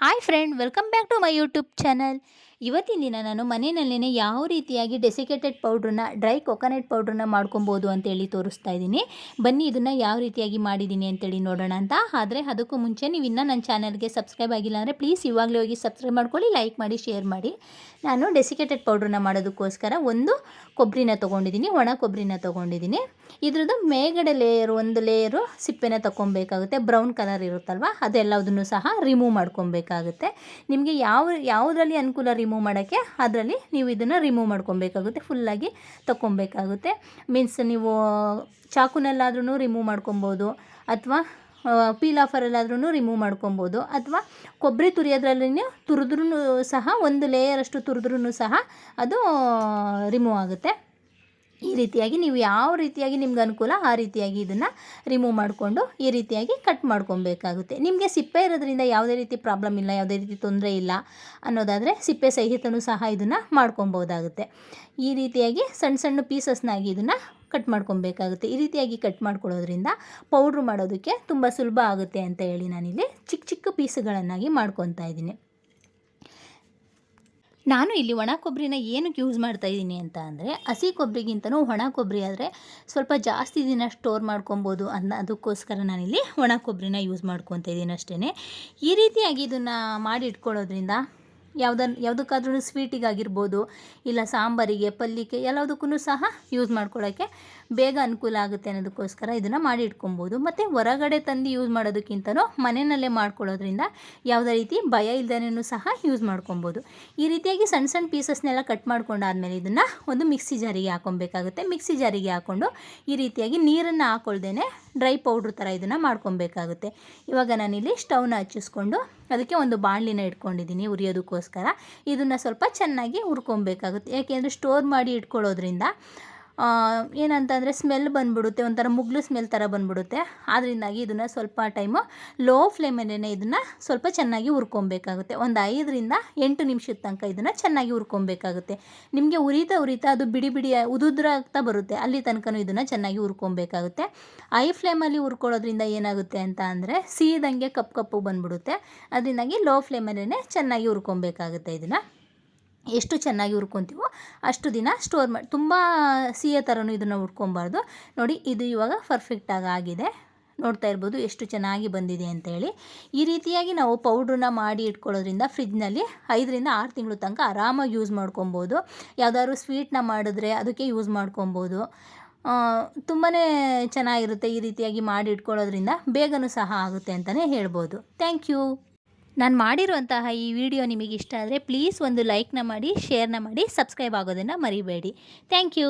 hi friend welcome back to my YouTube channel ಇವತ್ತಿನ ದಿನ ನಾನು ಮನೆಯಲ್ಲೇ ಯಾವ ರೀತಿಯಾಗಿ ಡೆಸಿಕೇಟೆಡ್ ಪೌಡ್ರನ್ನ ಡ್ರೈ ಕೊಕೊನಟ್ ಪೌಡ್ರನ್ನ ಮಾಡ್ಕೊಬೋದು ಅಂತೇಳಿ ತೋರಿಸ್ತಾ ಇದ್ದೀನಿ. ಬನ್ನಿ ಇದನ್ನು ಯಾವ ರೀತಿಯಾಗಿ ಮಾಡಿದ್ದೀನಿ ಅಂತೇಳಿ ನೋಡೋಣ ಅಂತ. ಆದರೆ ಅದಕ್ಕೂ ಮುಂಚೆ ನೀವು ಇನ್ನೂ ನನ್ನ ಚಾನಲ್ಗೆ ಸಬ್ಸ್ಕ್ರೈಬ್ ಆಗಿಲ್ಲ ಅಂದರೆ ಪ್ಲೀಸ್ ಇವಾಗಲೇ ಹೋಗಿ ಸಬ್ಸ್ಕ್ರೈಬ್ ಮಾಡ್ಕೊಳ್ಳಿ, ಲೈಕ್ ಮಾಡಿ, ಶೇರ್ ಮಾಡಿ. ನಾನು ಡೆಸಿಕೇಟೆಡ್ ಪೌಡ್ರನ್ನ ಮಾಡೋದಕ್ಕೋಸ್ಕರ ಒಂದು ಕೊಬ್ಬರಿನ ತೊಗೊಂಡಿದ್ದೀನಿ, ಒಣ ಕೊಬ್ಬರಿನ ತೊಗೊಂಡಿದ್ದೀನಿ. ಇದ್ರದ್ದು ಮೇಗಡೆ ಲೇಯರ್ ಒಂದು ಲೇಯರು ಸಿಪ್ಪೆನ ತಗೊಬೇಕಾಗುತ್ತೆ ಬ್ರೌನ್ ಕಲರ್ ಇರುತ್ತಲ್ವ, ಅದೆಲ್ಲದನ್ನು ಸಹ ರಿಮೂವ್ ಮಾಡ್ಕೊಬೇಕಾಗುತ್ತೆ. ನಿಮಗೆ ಯಾವ, ಯಾವುದರಲ್ಲಿ ಅನುಕೂಲ ರಿಮೂವ್ ಮಾಡೋಕ್ಕೆ ಅದರಲ್ಲಿ ನೀವು ಇದನ್ನು ರಿಮೂವ್ ಮಾಡ್ಕೊಬೇಕಾಗುತ್ತೆ. ಫುಲ್ಲಾಗಿ ತಗೊಬೇಕಾಗುತ್ತೆ ಮೀನ್ಸ್ ನೀವು ಚಾಕುನಲ್ಲಾದ್ರೂ ರಿಮೂವ್ ಮಾಡ್ಕೊಬೋದು. ಅಥವಾ ಪೀಲ್ ಆಫರಲ್ಲಾದ್ರೂ ರಿಮೂವ್ ಮಾಡ್ಕೊಬೋದು. ಅಥವಾ, ಕೊಬ್ಬರಿ ತುರಿಯೋದ್ರಲ್ಲಿ ತುರಿದ್ರೂ ಸಹ, ಒಂದು ಲೇಯರಷ್ಟು ತುರಿದ್ರೂ ಸಹ ಅದು ರಿಮೂವ್ ಆಗುತ್ತೆ. ಈ ರೀತಿಯಾಗಿ ನೀವು ಯಾವ ರೀತಿಯಾಗಿ ನಿಮ್ಗೆ ಅನುಕೂಲ, ಆ ರೀತಿಯಾಗಿ ಇದನ್ನು ರಿಮೂವ್ ಮಾಡಿಕೊಂಡು ಈ ರೀತಿಯಾಗಿ ಕಟ್ ಮಾಡ್ಕೊಬೇಕಾಗುತ್ತೆ. ನಿಮಗೆ ಸಿಪ್ಪೆ ಇರೋದ್ರಿಂದ ಯಾವುದೇ ರೀತಿ ಪ್ರಾಬ್ಲಮ್ ಇಲ್ಲ, ಯಾವುದೇ ರೀತಿ ತೊಂದರೆ ಇಲ್ಲ ಅನ್ನೋದಾದರೆ ಸಿಪ್ಪೆ ಸಹಿತನೂ ಸಹ ಇದನ್ನು ಮಾಡ್ಕೊಬೋದಾಗುತ್ತೆ ಈ ರೀತಿಯಾಗಿ ಸಣ್ಣ ಸಣ್ಣ ಪೀಸಸ್ನಾಗಿ ಇದನ್ನು ಕಟ್ ಮಾಡ್ಕೊಬೇಕಾಗುತ್ತೆ ಈ ರೀತಿಯಾಗಿ ಕಟ್ ಮಾಡ್ಕೊಳ್ಳೋದ್ರಿಂದ ಪೌಡ್ರ್ ಮಾಡೋದಕ್ಕೆ ತುಂಬ ಸುಲಭ ಆಗುತ್ತೆ ಅಂತ ಹೇಳಿ ನಾನಿಲ್ಲಿ ಚಿಕ್ಕ ಚಿಕ್ಕ ಪೀಸ್ಗಳನ್ನಾಗಿ ಮಾಡ್ಕೊತಾ ಇದ್ದೀನಿ. ನಾನು ಇಲ್ಲಿ ಒಣ ಕೊಬ್ಬರಿನ ಏನಕ್ಕೆ ಯೂಸ್ ಮಾಡ್ತಾ ಇದ್ದೀನಿ ಅಂತ ಅಂದರೆ ಹಸಿ ಕೊಬ್ಬರಿಗಿಂತನೂ ಒಣ ಕೊಬ್ಬರಿ ಆದರೆ ಸ್ವಲ್ಪ ಜಾಸ್ತಿ ದಿನ ಸ್ಟೋರ್ ಮಾಡ್ಕೊಬೋದು ಅನ್ನೋ ಅದಕ್ಕೋಸ್ಕರ ನಾನಿಲ್ಲಿ ಒಣ ಕೊಬ್ಬರಿನ ಯೂಸ್ ಮಾಡ್ಕೊತ ಇದ್ದೀನಿ ಅಷ್ಟೇ ಈ ರೀತಿಯಾಗಿ ಇದನ್ನು ಮಾಡಿ ಇಟ್ಕೊಳ್ಳೋದ್ರಿಂದ ಯಾವುದನ್ನು ಯಾವುದಕ್ಕಾದ್ರೂ ಸ್ವೀಟಿಗಾಗಿರ್ಬೋದು, ಇಲ್ಲ ಸಾಂಬಾರಿಗೆ ಪಲ್ಯಕ್ಕೆ ಎಲ್ಲದಕ್ಕೂ ಸಹ ಯೂಸ್ ಮಾಡ್ಕೊಳ್ಳೋಕ್ಕೆ ಬೇಗ ಅನುಕೂಲ ಆಗುತ್ತೆ ಅನ್ನೋದಕ್ಕೋಸ್ಕರ ಇದನ್ನು ಮಾಡಿ ಇಟ್ಕೊಬೋದು. ಮತ್ತು ಹೊರಗಡೆ ತಂದು ಯೂಸ್ ಮಾಡೋದಕ್ಕಿಂತನೂ ಮನೆಯಲ್ಲೇ ಮಾಡ್ಕೊಳ್ಳೋದ್ರಿಂದ ಯಾವುದೇ ರೀತಿ ಭಯ ಇಲ್ದೇನೂ ಸಹ ಯೂಸ್ ಮಾಡ್ಕೊಬೋದು. ಈ ರೀತಿಯಾಗಿ ಸಣ್ಣ ಸಣ್ಣ ಪೀಸಸ್ನೆಲ್ಲ ಕಟ್ ಮಾಡ್ಕೊಂಡಾದ್ಮೇಲೆ ಇದನ್ನು ಒಂದು ಮಿಕ್ಸಿ ಜಾರಿಗೆ ಹಾಕೊಬೇಕಾಗುತ್ತೆ ಮಿಕ್ಸಿ ಜಾರಿಗೆ ಹಾಕ್ಕೊಂಡು ಈ ರೀತಿಯಾಗಿ ನೀರನ್ನು ಹಾಕೊಳ್ದೇ ಡ್ರೈ ಪೌಡ್ರ್ ಥರ ಇದನ್ನು ಮಾಡ್ಕೊಬೇಕಾಗುತ್ತೆ. ಇವಾಗ ನಾನಿಲ್ಲಿ ಸ್ಟವ್ನ ಹಚ್ಚಿಸ್ಕೊಂಡು ಅದಕ್ಕೆ ಒಂದು ಬಾಣಲಿನ ಇಟ್ಕೊಂಡಿದ್ದೀನಿ ಉರಿಯೋದಕ್ಕೋಸ್ಕರ. ಇದನ್ನು ಸ್ವಲ್ಪ ಚೆನ್ನಾಗಿ ಹುರ್ಕೊಬೇಕಾಗುತ್ತೆ. ಯಾಕೆಂದರೆ ಸ್ಟೋರ್ ಮಾಡಿ ಇಟ್ಕೊಳ್ಳೋದ್ರಿಂದ ಏನಂತಂದರೆ ಸ್ಮೆಲ್ ಬಂದುಬಿಡುತ್ತೆ, ಒಂಥರ ಮುಗ್ಲು ಸ್ಮೆಲ್ ಥರ ಬಂದುಬಿಡುತ್ತೆ. ಅದರಿಂದಾಗಿ ಇದನ್ನು ಸ್ವಲ್ಪ ಟೈಮು ಲೋ ಫ್ಲೇಮಲ್ಲೇ ಇದನ್ನು ಸ್ವಲ್ಪ ಚೆನ್ನಾಗಿ ಹುರ್ಕೊಬೇಕಾಗುತ್ತೆ. ಒಂದು ಐದರಿಂದ ಎಂಟು ನಿಮಿಷದ ತನಕ ಇದನ್ನು ಚೆನ್ನಾಗಿ ಹುರ್ಕೊಬೇಕಾಗುತ್ತೆ. ನಿಮಗೆ ಉರಿತ ಉರಿತ ಅದು ಬಿಡಿ ಬಿಡಿ ಉದುದ್ರಾಗ್ತಾ ಬರುತ್ತೆ. ಅಲ್ಲಿ ತನಕನೂ ಇದನ್ನು ಚೆನ್ನಾಗಿ ಹುರ್ಕೊಬೇಕಾಗುತ್ತೆ. ಐ ಫ್ಲೇಮಲ್ಲಿ ಹುರ್ಕೊಳ್ಳೋದ್ರಿಂದ ಏನಾಗುತ್ತೆ ಅಂತ ಅಂದರೆ ಸೀದಂಗೆ ಕಪ್ಪು ಕಪ್ಪು ಬಂದುಬಿಡುತ್ತೆ. ಅದರಿಂದಾಗಿ ಲೋ ಫ್ಲೇಮಲ್ಲೇ ಚೆನ್ನಾಗಿ ಹುರ್ಕೊಬೇಕಾಗುತ್ತೆ ಇದನ್ನು. ಎಷ್ಟು ಚೆನ್ನಾಗಿ ಹುರ್ಕೊತೀವೋ ಅಷ್ಟು ದಿನ ಸ್ಟೋರ್ ಮಾಡಿ ತುಂಬ ಸಿಹಿಯ ಥರನೂ ಇದನ್ನು ಹುರ್ಕೊಬಾರ್ದು ನೋಡಿ, ಇದು ಇವಾಗ ಪರ್ಫೆಕ್ಟಾಗಿ ಆಗಿದೆ. ನೋಡ್ತಾ ಇರ್ಬೋದು ಎಷ್ಟು ಚೆನ್ನಾಗಿ ಬಂದಿದೆ ಅಂತೇಳಿ ಈ ರೀತಿಯಾಗಿ ನಾವು ಪೌಡ್ರನ್ನ ಮಾಡಿ ಇಟ್ಕೊಳ್ಳೋದ್ರಿಂದ ಫ್ರಿಜ್ನಲ್ಲಿ ಐದರಿಂದ ಆರು ತಿಂಗಳು ತನಕ ಆರಾಮಾಗಿ ಯೂಸ್ ಮಾಡ್ಕೊಬೋದು ಯಾವುದಾದ್ರು ಸ್ವೀಟ್ನ ಮಾಡಿದ್ರೆ ಅದಕ್ಕೆ ಯೂಸ್ ಮಾಡ್ಕೊಬೋದು ತುಂಬಾ ಚೆನ್ನಾಗಿರುತ್ತೆ ಈ ರೀತಿಯಾಗಿ ಮಾಡಿ ಇಟ್ಕೊಳ್ಳೋದ್ರಿಂದ ಬೇಗನೂ ಸಹ ಆಗುತ್ತೆ ಅಂತಲೇ ಹೇಳ್ಬೋದು. ಥ್ಯಾಂಕ್ ಯು ನಾನು ಮಾಡಿರುವಂತಹ ಈ ವಿಡಿಯೋ ನಿಮಗೆ ಇಷ್ಟ ಆದರೆ ಪ್ಲೀಸ್ ಒಂದು ಲೈಕ್ನ ಮಾಡಿ ಶೇರ್ನ ಮಾಡಿ ಸಬ್ಸ್ಕ್ರೈಬ್ ಆಗೋದನ್ನು ಮರಿಬೇಡಿ. Thank you